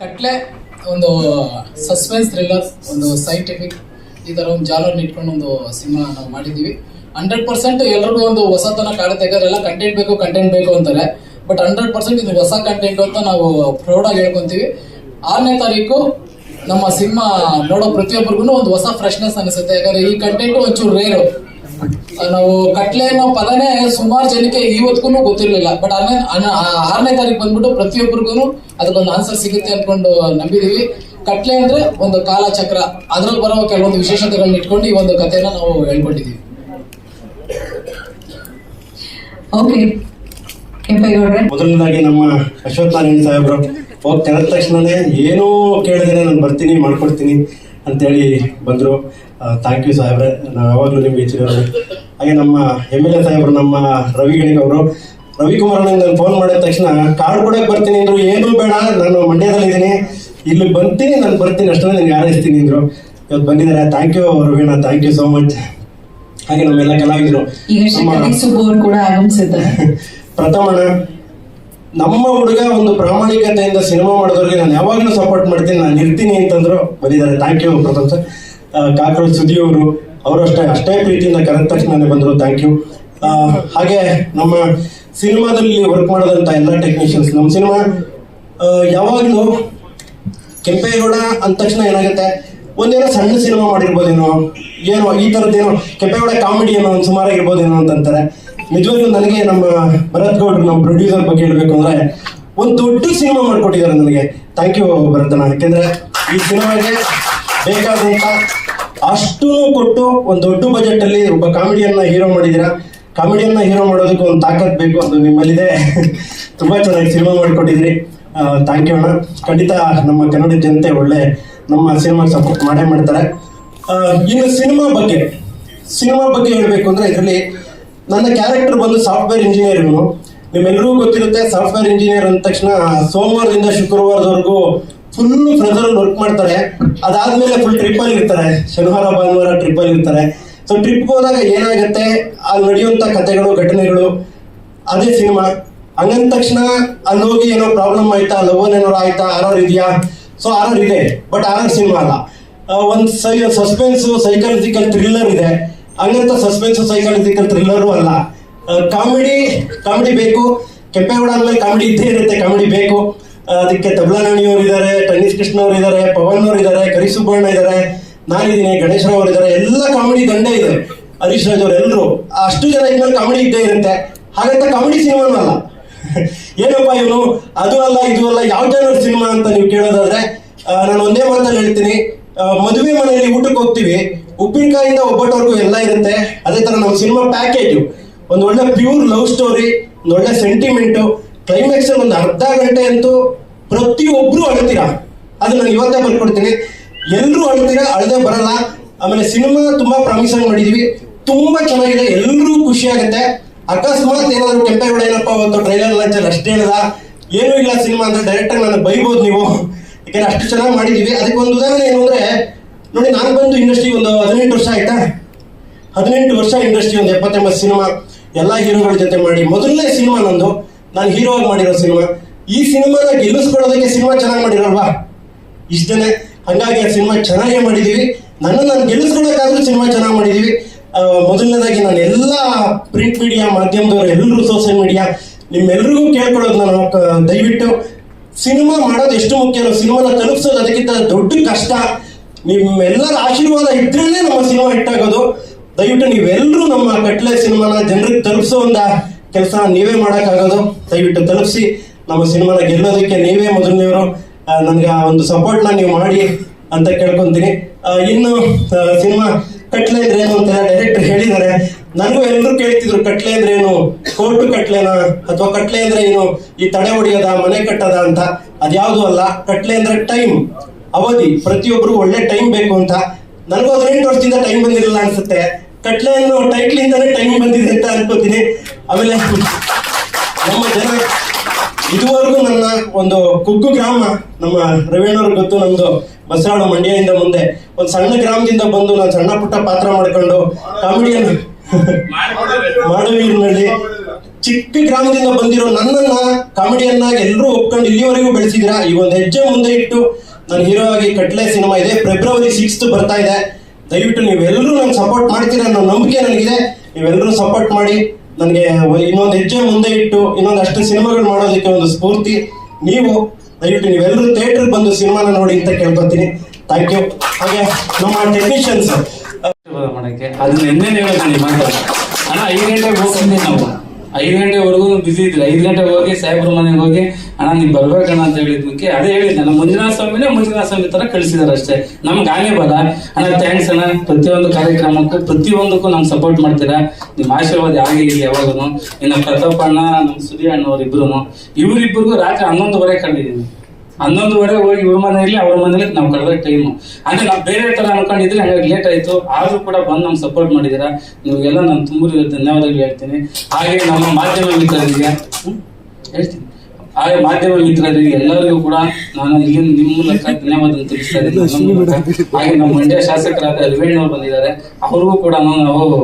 ಕಟ್ಲೆ ಒಂದು suspense thriller ಒಂದು scientific ಈ ಥರ ಒಂದು ಜಾಲರ್ನ ಇಟ್ಕೊಂಡು ಒಂದು ಸಿನಿಮಾ ನಾವು ಮಾಡಿದ್ದೀವಿ. ಹಂಡ್ರೆಡ್ ಪರ್ಸೆಂಟ್ ಎಲ್ಲರಿಗೂ ಒಂದು ಹೊಸತನ ಕಾಡುತ್ತೆ ಯಾಕಂದ್ರೆ ಕಂಟೆಂಟ್ ಬೇಕು ಕಂಟೆಂಟ್ ಬೇಕು ಅಂತಾರೆ. ಬಟ್ ಹಂಡ್ರೆಡ್ ಪರ್ಸೆಂಟ್ ಇದು ಹೊಸ ಕಂಟೆಂಟ್ ಅಂತ ನಾವು ಪ್ರೌಡಾಗಿ ಹೇಳ್ಕೊತೀವಿ. ಆರನೇ ತಾರೀಕು ನಮ್ಮ ಸಿನಿಮಾ ನೋಡೋ ಪ್ರತಿಯೊಬ್ಬರಿಗೂ ಒಂದು ಹೊಸ ಫ್ರೆಶ್ನೆಸ್ ಅನಿಸುತ್ತೆ. ಯಾಕಂದ್ರೆ ಈ ಕಂಟೆಂಟ್ ಒಂಚೂರು ರೇರು ನಾವು ಕಟ್ಲೆ ಅನ್ನೋ ಪದನೇ ಸುಮಾರು ಜನಕ್ಕೆ ಇವತ್ತಿಗೂ ಗೊತ್ತಿರಲಿಲ್ಲ. ಬಟ್ ಆರನೇ ಆರನೇ ತಾರೀಕು ಬಂದ್ಬಿಟ್ಟು ಪ್ರತಿಯೊಬ್ಬರಿಗೂ ಅದಕ್ಕೊಂದು ಆನ್ಸರ್ ಸಿಗುತ್ತೆ ಅನ್ಕೊಂಡು ನಂಬಿದೀವಿ. ಕಟ್ಲೆ ಅಂದ್ರೆ ಒಂದು ಕಾಲಚಕ್ರ. ಅದ್ರಲ್ಲಿ ಬರೋ ಕೆಲವೊಂದು ವಿಶೇಷತೆಗಳನ್ನ ಇಟ್ಕೊಂಡು ಈ ಒಂದು ಕಥೆನ ನಾವು ಹೇಳ್ಕೊಂಡಿದೀವಿ. ಓಕೆ ಮೊದಲನೇದಾಗಿ ನಮ್ಮ ಅಶ್ವತ್ಥ ನಾರಾಯಣ ಸಾಹೇಬ್ರು ಹೋಗಿ ತೆರೆದ ತಕ್ಷಣನೇ ಏನೂ ಕೇಳಿದ್ರೆ ನಾನು ಬರ್ತೀನಿ ಮಾಡ್ಕೊಡ್ತೀನಿ. ಅಂತೇಳಿ ಬಂದರು. ಥ್ಯಾಂಕ್ ಯು ಸಾಹೇಬ್ರೆ. ನಾವು ಯಾವಾಗಲೂ ನಿಮ್ಗೆ ಹೆಚ್ಚಿರೋರು ಹಾಗೆ ನಮ್ಮ ಎಂ ಎಲ್ ಎ ಸಾಹೇಬ್ರು ನಮ್ಮ ರವಿ ಗಣಿಗೆ ಅವರು. ರವಿಕುಮಾರ್ ನನಗೆ ನಾನು ಫೋನ್ ಮಾಡಿದ ತಕ್ಷಣ ಕಾರ್ಡ್ ಕೊಡಕ್ಕೆ ಬರ್ತೀನಿ ಅಂದರು ಏನೂ ಬೇಡ ನಾನು ಮಂಡ್ಯದಲ್ಲಿ ಇದ್ದೀನಿ. ಇಲ್ಲಿ ಬರ್ತೀನಿ ನಾನು ಬರ್ತೀನಿ ಅಷ್ಟೇ ನಾನು ಹಾರೈಸ್ತೀನಿ ಅಂದರು. ಇವತ್ತು ಬಂದಿದ್ದಾರೆ thank you Raveena thank you so much ಹಾಗೆ ನಮ್ಮೆಲ್ಲ ಕಲಾವಿದರು. ಪ್ರಥಮ ಪ್ರಥಮಣ. ನಮ್ಮ ಹುಡುಗ ಒಂದು ಪ್ರಾಮಾಣಿಕತೆಯಿಂದ ಸಿನಿಮಾ ಮಾಡಿದವ್ರಿಗೆ ನಾನು ಯಾವಾಗಲೂ ಸಪೋರ್ಟ್ ಮಾಡ್ತೀನಿ. ನಾನು ಇರ್ತೀನಿ ಅಂತಂದ್ರು ಬಂದಿದ್ದಾರೆ thank you Pratham sir. Cockroach Sudhi ಅವರು ಅವರು ಅಷ್ಟೇ ಅಷ್ಟೇ ಪ್ರೀತಿಯಿಂದ ಕರೆದ ತಕ್ಷಣ ಬಂದರು. ಥ್ಯಾಂಕ್ ಯು ಹಾಗೆ ನಮ್ಮ ಸಿನಿಮಾದಲ್ಲಿ ವರ್ಕ್ ಮಾಡಿದಂಥ ಎಲ್ಲ ಟೆಕ್ನಿಷಿಯನ್ಸ್ ನಮ್ಮ ಸಿನಿಮಾ ಯಾವಾಗಲೂ ಕೆಂಪೇಗೌಡ ಅಂದ ತಕ್ಷಣ ಏನಾಗುತ್ತೆ? ಒಂದೇನೋ ಸಣ್ಣ ಸಿನಿಮಾ ಮಾಡಿರ್ಬೋದೇನೋ? ಏನೋ, ಈ ಥರದ್ದೇನೋ ಕೆಂಪೇಗೌಡ ಕಾಮಿಡಿ ಏನೋ, ಒಂದು ಸುಮಾರಾಗಿರ್ಬೋದೇನೋ ಅಂತಂತಾರೆ ನಿಜವಾಗ್ಲೂ ನನಗೆ ನಮ್ಮ ಭರತ್ ಗೌಡ್ರು, ನಮ್ಮ ಪ್ರೊಡ್ಯೂಸರ್ ಬಗ್ಗೆ ಹೇಳ್ಬೇಕು ಅಂದ್ರೆ ಒಂದು ದೊಡ್ಡ ಸಿನಿಮಾ ಮಾಡ್ಕೊಟ್ಟಿದ್ದಾರೆ ನನಗೆ. ಥ್ಯಾಂಕ್ ಯು ಭರತನ ಯಾಕೆಂದ್ರೆ ಈ ಸಿನಿಮಾಗೆ ಬೇಕಾದಂತ ಅಷ್ಟು ಕೊಟ್ಟು ಒಂದು ದೊಡ್ಡ ಬಜೆಟ್ ಅಲ್ಲಿ ಒಬ್ಬ ಕಾಮಿಡಿಯನ್ನ ಹೀರೋ ಮಾಡಿದ್ದೀರಾ? ಕಾಮಿಡಿಯನ್ನ ಹೀರೋ ಮಾಡೋದಕ್ಕೆ ಒಂದು ತಾಕತ್ ಬೇಕು ಅದು ನಿಮ್ಮಲ್ಲಿದೆ. ತುಂಬಾ ಚೆನ್ನಾಗಿ ಸಿನಿಮಾ ಮಾಡಿಕೊಟ್ಟಿದ್ರಿ ಥ್ಯಾಂಕ್ ಯು ಅಣ್ಣ. ಖಂಡಿತ ನಮ್ಮ ಕನ್ನಡ ಜನತೆ ಒಳ್ಳೆ ನಮ್ಮ ಸಿನಿಮಾಗೆ ಸಪೋರ್ಟ್ ಮಾಡೇ ಮಾಡ್ತಾರೆ. ಇನ್ನು ಸಿನಿಮಾ ಬಗ್ಗೆ. ಸಿನಿಮಾ ಬಗ್ಗೆ ಹೇಳಬೇಕು ಅಂದ್ರೆ ಇದರಲ್ಲಿ ನನ್ನ ಕ್ಯಾರೆಕ್ಟರ್ ಬಂದು ಸಾಫ್ಟ್ವೇರ್ ಇಂಜಿನಿಯರ್ ಇವನು. ನಿಮ್ಮೆಲ್ಲರಿಗೂ ಗೊತ್ತಿರುತ್ತೆ ಸಾಫ್ಟ್ವೇರ್ ಇಂಜಿನಿಯರ್ ಅಂದ ತಕ್ಷಣ ಸೋಮವಾರದಿಂದ ಶುಕ್ರವಾರದವರೆಗೂ ಫುಲ್ ಫ್ರೆಸರ್ ವರ್ಕ್ ಮಾಡ್ತಾರೆ. ಅದಾದ್ಮೇಲೆ ಫುಲ್ ಟ್ರಿಪ್ ಅಲ್ಲಿ ಇರ್ತಾರೆ. ಶನಿವಾರ, ಭಾನುವಾರ ಟ್ರಿಪ್ ಅಲ್ಲಿ ಇರ್ತಾರೆ. ಸೊ ಟ್ರಿಪ್ ಹೋದಾಗ ಏನಾಗುತ್ತೆ? ಅಲ್ಲಿ ನಡೆಯುವಂತ ಕಥೆಗಳು ಘಟನೆಗಳು, ಅದೇ ಸಿನಿಮಾ ಹಂಗಂದ ತಕ್ಷಣ ಅಲ್ಲಿ ಹೋಗಿ ಏನೋ ಪ್ರಾಬ್ಲಮ್ ಆಯ್ತಾ? ಲವ್ ಏನಾರು ಆಯ್ತಾ? ಆರ್ ಇದೆಯಾ? ಸೊ ಆರ್ ಇದೆ ಬಟ್ ಆರ್ ಸಿನಿಮಾ ಅಲ್ಲ. ಒಂದ್ ಸೈ ಸಸ್ಪೆನ್ಸ್ ಸೈಕಾಲಜಿಕಲ್ ಥ್ರಿಲ್ಲರ್ ಇದೆ. ಹಂಗಂತ ಸಸ್ಪೆನ್ಸ್ ಸೈಕಾಲಜಿಕಲ್ ಥ್ರಿಲ್ಲರು ಅಲ್ಲ. ಕಾಮಿಡಿ ಕಾಮಿಡಿ ಬೇಕು. ಕೆಂಪೇಗೌಡ ಕಾಮಿಡಿ ಇದ್ದೇ ಇರುತ್ತೆ, ಕಾಮಿಡಿ ಬೇಕು. ಅದಕ್ಕೆ ತಬಲಾ ನಾಣಿಯವರು ಇದ್ದಾರೆ, ಟನ್ನಿಸ್ ಕೃಷ್ಣ ಅವರು ಇದ್ದಾರೆ, ಪವನ್ ಅವರು ಇದ್ದಾರೆ, ಕರಿಸುಬ್ಬಣ್ಣ ಇದ್ದಾರೆ, ನಾನಿದ್ದೀನಿ ಗಣೇಶ್ ರಾವ್ ಅವರು ಇದ್ದಾರೆ, ಎಲ್ಲ ಕಾಮಿಡಿ ದಂಡೆ ಇದೆ. ಹರೀಶ್ ರಾಜ್ ಅವರು ಎಲ್ಲರೂ ಅಷ್ಟು ಜನ ಇದ್ಮೇಲೆ ಕಾಮಿಡಿ ಇದ್ದೇ ಇರುತ್ತೆ. ಹಾಗಂತ ಕಾಮಿಡಿ ಸಿನಿಮಾನು ಅಲ್ಲ. ಏನಪ್ಪ ಇವನು? ಅದು ಅಲ್ಲ, ಇದು ಅಲ್ಲ, ಯಾವ ಜನರ ಸಿನಿಮಾ ಅಂತ ನೀವು ಕೇಳೋದಾದ್ರೆ ನಾನು ಒಂದೇ ಮಾತಲ್ಲಿ ಹೇಳ್ತೀನಿ. ಮದುವೆ ಮನೆಯಲ್ಲಿ ಊಟಕ್ಕೆ ಹೋಗ್ತೀವಿ. ಉಪ್ಪಿನಕಾಯಿಂದ ಒಬ್ಬಟ್ಟವರೆಗೂ ಎಲ್ಲ ಇರುತ್ತೆ. ಅದೇ ತರ ನಮ್ಮ ಸಿನಿಮಾ ಪ್ಯಾಕೇಜು ಒಂದು ಒಳ್ಳೆ ಪ್ಯೂರ್ ಲವ್ ಸ್ಟೋರಿ ಒಂದು ಒಳ್ಳೆ ಸೆಂಟಿಮೆಂಟು ಕ್ಲೈಮ್ಯಾಕ್ಸ್ ಒಂದು ಅರ್ಧ ಗಂಟೆ ಅಂತೂ ಪ್ರತಿಯೊಬ್ರು ಅಳ್ತೀರಾ? ಅದು ನಾನು ಇವತ್ತೇ ಬರ್ಕೊಡ್ತೀನಿ ಎಲ್ಲರೂ ಅಳ್ತೀರಾ? ಅಳದೆ ಬರಲ್ಲ. ಆಮೇಲೆ ಸಿನಿಮಾ ತುಂಬಾ ಪ್ರಾಮಿಸಿಂಗ್ ಮಾಡಿದೀವಿ. ತುಂಬಾ ಚೆನ್ನಾಗಿದೆ. ಎಲ್ಲರೂ ಖುಷಿ ಆಗುತ್ತೆ. ಅಕಸ್ಮಾತ್ ಏನಾದ್ರು ಕೆಂಪೇಗೌಡ ಏನಪ್ಪ ಅವತ್ತು ಟ್ರೈಲರ್ ಲಾಂಚಲ್ಲಿ ಅಷ್ಟೇ ಇಲ್ಲ ಏನೂ ಇಲ್ಲ ಸಿನಿಮಾ ಅಂದ್ರೆ ಡೈರೆಕ್ಟಾಗಿ ನಾನು ಬೈಬೋದು ನೀವು. ಯಾಕಂದ್ರೆ ಅಷ್ಟು ಚೆನ್ನಾಗಿ ಮಾಡಿದೀವಿ. ಅದಕ್ಕೆ ಒಂದು ಉದಾಹರಣೆ ಏನು ಅಂದ್ರೆ ನೋಡಿ, ನಾನು ಬಂದು ಇಂಡಸ್ಟ್ರಿ ಒಂದು ಹದಿನೆಂಟು ವರ್ಷ ಆಯ್ತಾ? ಹದಿನೆಂಟು ವರ್ಷ ಇಂಡಸ್ಟ್ರಿ ಒಂದು ಎಪ್ಪತ್ತೆಂಬತ್ತು ಸಿನಿಮಾ ಎಲ್ಲ ಹೀರೋಗಳ ಜೊತೆ ಮಾಡಿ. ಮೊದಲನೇ ಸಿನಿಮಾ ನಂದು, ನಾನು ಹೀರೋ ಆಗಿ ಮಾಡಿರೋ ಸಿನಿಮಾ ಈ ಸಿನಿಮಾನ ಗೆಲ್ಲಿಸ್ಕೊಳ್ಳೋದಕ್ಕೆ ಸಿನಿಮಾ ಚೆನ್ನಾಗಿ ಮಾಡಿರಲ್ವಾ? ಇಷ್ಟೇ ಹಂಗಾಗಿ ಆ ಸಿನಿಮಾ ಚೆನ್ನಾಗೇ ಮಾಡಿದೀವಿ. ನನ್ನ ನಾನು ಗೆಲ್ಲಿಸ್ಕೊಳ್ಳೋಕ್ಕಾದ್ರೂ ಸಿನಿಮಾ ಚೆನ್ನಾಗಿ ಮಾಡಿದೀವಿ. ಮೊದಲನೇದಾಗಿ ನಾನು ಎಲ್ಲ ಪ್ರಿಂಟ್ ಮೀಡಿಯಾ ಮಾಧ್ಯಮದವರು ಎಲ್ಲರೂ ಸೋಷಿಯಲ್ ಮೀಡಿಯಾ ನಿಮ್ಮೆಲ್ಲರಿಗೂ ಕೇಳ್ಕೊಳ್ಳೋದು ನಾನು. ದಯವಿಟ್ಟು ಸಿನಿಮಾ ಮಾಡೋದು ಎಷ್ಟು ಮುಖ್ಯನೋ ಸಿನಿಮಾನ ತಲುಪಿಸೋದು ಅದಕ್ಕಿಂತ ದೊಡ್ಡ ಕಷ್ಟ. ನಿಮ್ಮೆಲ್ಲರ ಆಶೀರ್ವಾದ ಇದ್ರಲ್ಲೇ ನಮ್ಮ ಸಿನಿಮಾ ಹಿಟ್ಟಾಗೋದು ದಯವಿಟ್ಟು ನೀವೆಲ್ಲರೂ ನಮ್ಮ ಕಟ್ಲೆ ಸಿನಿಮಾನ ಜನರಿಗೆ ತಲುಪಿಸೋ ಒಂದ ಕೆಲಸ ನೀವೇ ಮಾಡೋಕ್ಕಾಗೋದು. ದಯವಿಟ್ಟು ತಲುಪಿಸಿ ನಮ್ಮ ಸಿನಿಮಾನ ಗೆಲ್ಲೋದಕ್ಕೆ ನೀವೇ ಮೊದಲನೇವರು. ನನಗೆ ಆ ಒಂದು ಸಪೋರ್ಟ್ನ ನೀವು ಮಾಡಿ ಅಂತ ಕೇಳ್ಕೊಂತೀನಿ. ಇನ್ನು ಸಿನಿಮಾ ಕಟ್ಲೆ ಅಂದ್ರೆ ಏನು ಅಂತ ಡೈರೆಕ್ಟರ್ ಹೇಳಿದ್ದಾರೆ. ನನಗೂ ಎಲ್ಲರೂ ಕೇಳ್ತಿದ್ರು, ಕಟ್ಲೆ ಅಂದ್ರೆ ಏನು? ಕೋರ್ಟು ಕಟ್ಲೆನಾ? ಅಥವಾ ಕಟ್ಲೆ ಅಂದ್ರೆ ಏನು? ಈ ತಡೆ ಹೊಡಿಯೋದ, ಮನೆ ಕಟ್ಟದ ಅಂತ. ಅದ್ಯಾವುದು ಅಲ್ಲ. ಕಟ್ಲೆ ಅಂದ್ರೆ ಟೈಮ್ ಅವಧಿ ಪ್ರತಿಯೊಬ್ಬರು ಒಳ್ಳೆ ಟೈಮ್ ಬೇಕು ಅಂತ. ನನಗೂ ಹದಿನೆಂಟು ವರ್ಷದಿಂದ ಟೈಮ್ ಬಂದಿರಲಿಲ್ಲ ಅನ್ಸುತ್ತೆ. ಕಟ್ಲೆ ಅನ್ನೋ ಟೈಟ್ಲ್ ಇಂದಾನೆ ಟೈಮ್ ಬಂದಿದೆ ಅಂತ ಅನ್ಕೋತೀನಿ. ಆಮೇಲೆ ನಮ್ಮ ಜನ ಇದುವರೆಗೂ ನನ್ನ ಒಂದು ಕುಗ್ಗು ಗ್ರಾಮ ನಮ್ಮ ರವೀಣವ್ರಿಗೆ ಗೊತ್ತು ನಮ್ದು ಬಸರಾಳು ಮಂಡ್ಯದಿಂದ ಮುಂದೆ. ಒಂದು ಸಣ್ಣ ಗ್ರಾಮದಿಂದ ಬಂದು ನಾನು ಸಣ್ಣ ಪುಟ್ಟ ಪಾತ್ರ ಮಾಡ್ಕೊಂಡು ಕಾಮಿಡಿಯನ್ ಮಾಡುವೀರಿನಲ್ಲಿ ಚಿಕ್ಕ ಗ್ರಾಮದಿಂದ ಬಂದಿರೋ ನನ್ನನ್ನ ಕಾಮಿಡಿಯನ್ನಾಗಿ ಎಲ್ಲರೂ ಒಪ್ಕೊಂಡು ಇಲ್ಲಿವರೆಗೂ ಬೆಳೆಸಿದಿರಾ? ಈ ಒಂದು ಹೆಜ್ಜೆ ಮುಂದೆ ಇಟ್ಟು ನಾನು ಹೀರೋ ಆಗಿ ಕಟ್ಲೆ ಸಿನಿಮಾ ಇದೆ. ಫೆಬ್ರವರಿ ಸಿಕ್ಸ್ತ್ ಬರ್ತಾ ಇದೆ. ದಯವಿಟ್ಟು ನೀವೆಲ್ಲರೂ ನಂಗೆ ಸಪೋರ್ಟ್ ಮಾಡ್ತೀರ ಅನ್ನೋ ನಂಬಿಕೆ ನನಗಿದೆ. ನೀವೆಲ್ಲರೂ ಸಪೋರ್ಟ್ ಮಾಡಿ. ನನಗೆ ಇನ್ನೊಂದು ಹೆಜ್ಜೆ ಮುಂದೆ ಇಟ್ಟು, ಇನ್ನೊಂದು ಅಷ್ಟು ಸಿನಿಮಾಗಳು ಮಾಡೋದಕ್ಕೆ ಒಂದು ಸ್ಫೂರ್ತಿ ನೀವು. ದಯವಿಟ್ಟು ನೀವೆಲ್ಲರೂ ಥಿಯೇಟರ್ ಬಂದು ಸಿನಿಮಾನ ನೋಡಿ ಅಂತ ಕೇಳ್ಕೊತೀನಿ. ಥ್ಯಾಂಕ್ ಯು ಹಾಗೆ ನಮ್ಮ ಟೆಕ್ನಿಷಿಯನ್ಸ್ ನಿನ್ನೆ ಅಣ್ಣ ಐದು ಗಂಟೆಗೆ ಹೋಗ್ತೀನಿ ನಾವು. ಐದು ಗಂಟೆವರೆಗೂ ಬಿಸಿ ಇದ್ರೆ ಐದು ಗಂಟೆಗೆ ಹೋಗಿ, ಸಾಹೇಬ್ರ ಮನೆಗೆ ಹೋಗಿ ಅಣ್ಣ ನೀವು ಬರ್ಬೇಕಣ್ಣ ಅಂತ ಹೇಳಿದ್ಮಕ್ಕೆ ಅದೇ ಹೇಳಿದ್ದೆ ನಮ್ಮ ಮಂಜುನಾಥ ಸ್ವಾಮಿನೇ ಮಂಜುನಾಥ ಸ್ವಾಮಿ ತರ ಕಳಿಸಿದಾರೆ ಅಷ್ಟೇ. ನಮ್ಗೆ ಹಾಗೆ ಬಲ. ಅಣ್ಣ ಥ್ಯಾಂಕ್ಸ್ ಅಣ್ಣ. ಪ್ರತಿಯೊಂದು ಕಾರ್ಯಕ್ರಮಕ್ಕೂ, ಪ್ರತಿಯೊಂದಕ್ಕೂ ನಮ್ಗೆ ಸಪೋರ್ಟ್ ಮಾಡ್ತೀರಾ? ನಿಮ್ಮ ಆಶೀರ್ವಾದ ಯಾವಾಗ ಇಲ್ಲಿ ಯಾವಾಗೂ ಇನ್ನು ಪ್ರತಾಪ್ ಅಣ್ಣ ನಮ್ಮ ಸುದಿ ಅಣ್ಣ ಅವ್ರಿಬ್ರು ಇವರಿಬ್ಬರಿಗೂ ರಾತ್ರಿ ಹನ್ನೊಂದುವರೆ ಕಂಡಿದ್ದೀನಿ ಹನ್ನೊಂದುವರೆ ಹೋಗಿ ಇವ್ರ ಮನೆಯಲ್ಲಿ ಅವ್ರ ಮನೇಲಿ ನಾವು ಕಳೆದ ಟೈಮು ಅಂದ್ರೆ ನಾವು ಬೇರೆ ತರ ಅನ್ಕೊಂಡಿದ್ರೆ ಹಾಗಾಗಿ ಲೇಟ್ ಆಯ್ತು. ಆದ್ರೂ ಕೂಡ ಬಂದು ನಮ್ಗೆ ಸಪೋರ್ಟ್ ಮಾಡಿದ್ದೀರಾ ನಿಮಗೆಲ್ಲ ನಾನು ತುಂಬ ಧನ್ಯವಾದಗಳು ಹೇಳ್ತೀನಿ. ಹಾಗೆ ನಮ್ಮ ಮಾಧ್ಯಮ ಮಿತ್ರರಿಗೆ ಹೇಳ್ತೀನಿ. ಹಾಗೆ ಮಾಧ್ಯಮ ಮಿತ್ರರಿಗೆ ಎಲ್ಲರಿಗೂ ಕೂಡ ನಾನು ಇಲ್ಲಿ ನಿಮ್ಮ ಮೂಲಕ ಧನ್ಯವಾದ ತಿಳಿಸ್ತಾ ಇದ್ದೀನಿ. ಹಾಗೆ ನಮ್ಮ ಮಂಡ್ಯ ಶಾಸಕರಾದ ರಿವೇಣ್ ಅವರು ಬಂದಿದ್ದಾರೆ. ಅವ್ರಿಗೂ ಕೂಡ ನಾವು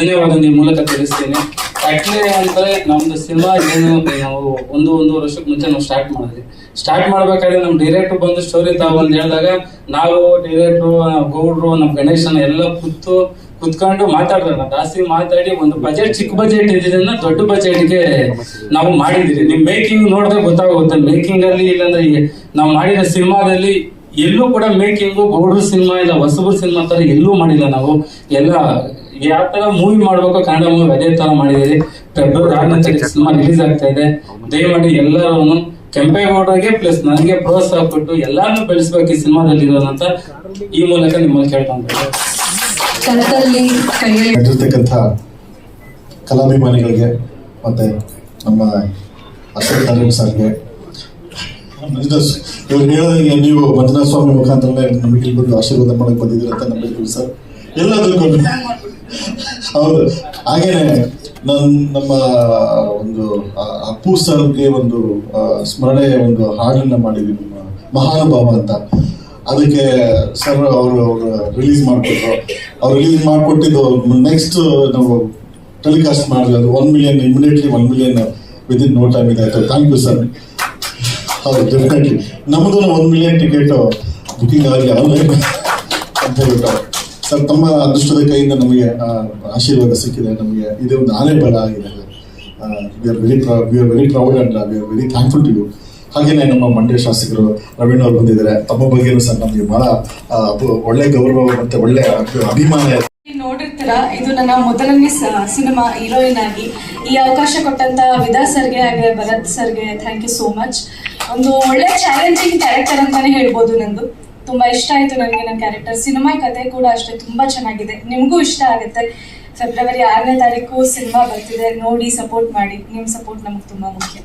ಧನ್ಯವಾದ ನಿಮ್ಮ ಮೂಲಕ ತಿಳಿಸ್ತೀನಿ. ಕಟ್ಲೆ ಅಂದ್ರೆ ನಮ್ದು ಸಿನಿಮಾ ಏನು ನಾವು ಒಂದು ಒಂದು ವರ್ಷಕ್ಕೆ ಮುಂಚೆ ನಾವು ಸ್ಟಾರ್ಟ್ ಮಾಡಿದ್ವಿ. ಸ್ಟಾರ್ಟ್ ಮಾಡ್ಬೇಕಾದ್ರೆ ನಮ್ಮ ಡೈರೆಕ್ಟರ್ ಬಂದು ಸ್ಟೋರಿ ತಗೊಂಡ್ ಹೇಳಿದಾಗ ನಾವು ಡೈರೆಕ್ಟ್ರು ಗೌಡ್ರು ನಮ್ಮ ಗಣೇಶನ ಎಲ್ಲ ಕೂತು ಕುತ್ಕೊಂಡು ಮಾತಾಡಿದ್ರಲ್ಲ ಜಾಸ್ತಿ ಮಾತಾಡಿ ಒಂದು ಬಜೆಟ್ ಚಿಕ್ಕ ಬಜೆಟ್ ಇದ್ದಿದ್ದನ್ನ ದೊಡ್ಡ ಬಜೆಟ್ಗೆ ನಾವು ಮಾಡಿದಿರಿ ನಿಮ್ ಮೇಕಿಂಗ್ ನೋಡಿದ್ರೆ ಗೊತ್ತಾಗುತ್ತೆ. ಮೇಕಿಂಗ್ ಅಲ್ಲಿ ಇಲ್ಲಾಂದ್ರೆ ನಾವು ಮಾಡಿದ ಸಿನಿಮಾದಲ್ಲಿ ಎಲ್ಲೂ ಕೂಡ ಮೇಕಿಂಗು ಗೌಡ್ರ ಸಿನಿಮಾ ಇಲ್ಲ, ಹೊಸಬ್ರ ಸಿನಿಮಾ ತರ ಎಲ್ಲೂ ಮಾಡಿಲ್ಲ ನಾವು. ಎಲ್ಲ ಯಾವ ತರ ಮೂವಿ ಮಾಡ್ಬೇಕು ಕನ್ನಡ ಮೂವಿ ಅದೇ ತರ ಮಾಡಿದಿರಿ ಫೆಬ್ರವರಿ ಆರನೇ ತಾರೀಕು ಸಿನಿಮಾ ರಿಲೀಸ್ ಆಗ್ತಾ ಇದೆ. ದಯಮಾಡಿ ಎಲ್ಲರೂ ಕೆಂಪೇಗೌಡರಿಗೆ ಪ್ಲಸ್ ನನಗೆ ಪ್ರೋತ್ಸಾಹ ಕೊಟ್ಟು ಎಲ್ಲಾನು ಬೆಳೆಸ್ಬೇಕು ಈ ಸಿನಿಮಾದಲ್ಲಿ ಇರೋದಂತ ಈ ಮೂಲಕ ನಿಮ್ಮಲ್ಲಿ ಕೇಳ್ಕೊಂಡ್ರೆ ಕತ್ತಲ್ಲಿ ಕಲಾಭಿಮಾನಿಗಳಿಗೆ ಮತ್ತೆ ನಮ್ಮ ಅಶೋಕ್ ತಾಲೂಕು ಸರ್ಗೆ. ನೀವು ಮಂಜುನಾಥ ಸ್ವಾಮಿ ಮುಖಾಂತರ ನಮಗೆ ಬಂದು ಆಶೀರ್ವಾದ ಮಾಡಕ್ಕೆ ಬಂದಿದ್ದೀರ ಅಂತ ನಂಬಿಕೆ ಸರ್. ಎಲ್ಲ ತಿಳ್ಕೊಂಡು ಹೌದು. ಹಾಗೇನೆ ನನ್ ನಮ್ಮ ಒಂದು ಅಪ್ಪು ಸರ್ಗೆ ಒಂದು ಸ್ಮರಣೆ ಒಂದು ಹಾಡನ್ನ ಮಾಡಿದ್ವಿ ಮಹಾನುಭಾವ ಅಂತ. ಅದಕ್ಕೆ ಸರ್ ಅವರು ಅವರು ರಿಲೀಸ್ ಮಾಡಿಕೊಟ್ರು. ಅವ್ರು ರಿಲೀಸ್ ಮಾಡಿಕೊಟ್ಟಿದ್ದು. ನೆಕ್ಸ್ಟ್ ನಾವು ಟೆಲಿಕಾಸ್ಟ್ ಮಾಡಿದ್ವಿ ಅದು one million immediately one million within no time ಇದೆ ಆಯ್ತು ಥ್ಯಾಂಕ್ ಯು ಸರ್ ಹೌದು ಡೆಫಿನೆಟ್ಲಿ ನಮ್ಮದು ಒನ್ ಮಿಲಿಯನ್ ಟಿಕೆಟ್ ಬುಕಿಂಗ್ ಆಗಲಿ ಆನ್ಲೈನ್ ಅಂತ ಸರ್ ತಮ್ಮ ಅದೃಷ್ಟದ ಕೈಯಿಂದ ನಮಗೆ ಆಶೀರ್ವಾದ ಸಿಕ್ಕಿದೆ. ನಮಗೆ ಇದೇ ಒಂದು ಆನೆ ಬಲ ಆಗಿದೆ. We are very we are very proud and we are very thankful to you ಹಾಗೇನೆ ನಮ್ಮ ಮಂಡ್ಯ ಶಾಸಕರು ರವೀಣ್ ಅವರು ಬಂದಿದ್ದಾರೆ. ತಮ್ಮ ಬಗ್ಗೆನೂ ಸರ್ ನಮಗೆ ಬಹಳ ಒಳ್ಳೆ ಗೌರವ ಮತ್ತೆ ಒಳ್ಳೆ ಅಭಿಮಾನ ನೋಡಿರ್ತೀರ, ಇದು ನನ್ನ ಮೊದಲನೇ ಸಿನಿಮಾ ಹೀರೋಯಿನ್ ಆಗಿ. ಈ ಅವಕಾಶ ಕೊಟ್ಟಂತ ವಿದಾ ಸರ್ಗೆ ಹಾಗೆ ಭರತ್ ಸರ್ಗೆ ಥ್ಯಾಂಕ್ ಯು ಸೋ ಮಚ್ ಒಂದು ಒಳ್ಳೆ ಚಾಲೆಂಜಿಂಗ್ ಕ್ಯಾರೆಕ್ಟರ್ ಅಂತಾನೆ ಹೇಳ್ಬೋದು ನಂದು. ತುಂಬಾ ಇಷ್ಟ ಆಯ್ತು ನನಗೆ ನನ್ನ ಕ್ಯಾರೆಕ್ಟರ್ ಸಿನಿಮಾ ಕತೆ ಕೂಡ ಅಷ್ಟೇ ತುಂಬಾ ಚೆನ್ನಾಗಿದೆ. ನಿಮಗೂ ಇಷ್ಟ ಆಗುತ್ತೆ. ಫೆಬ್ರವರಿ ಆರನೇ ತಾರೀಕು ಸಿನಿಮಾ ಬರ್ತಿದೆ. ನೋಡಿ ಸಪೋರ್ಟ್ ಮಾಡಿ. ನಿಮ್ಮ ಸಪೋರ್ಟ್ ನಮಗೆ ತುಂಬಾ ಮುಖ್ಯ.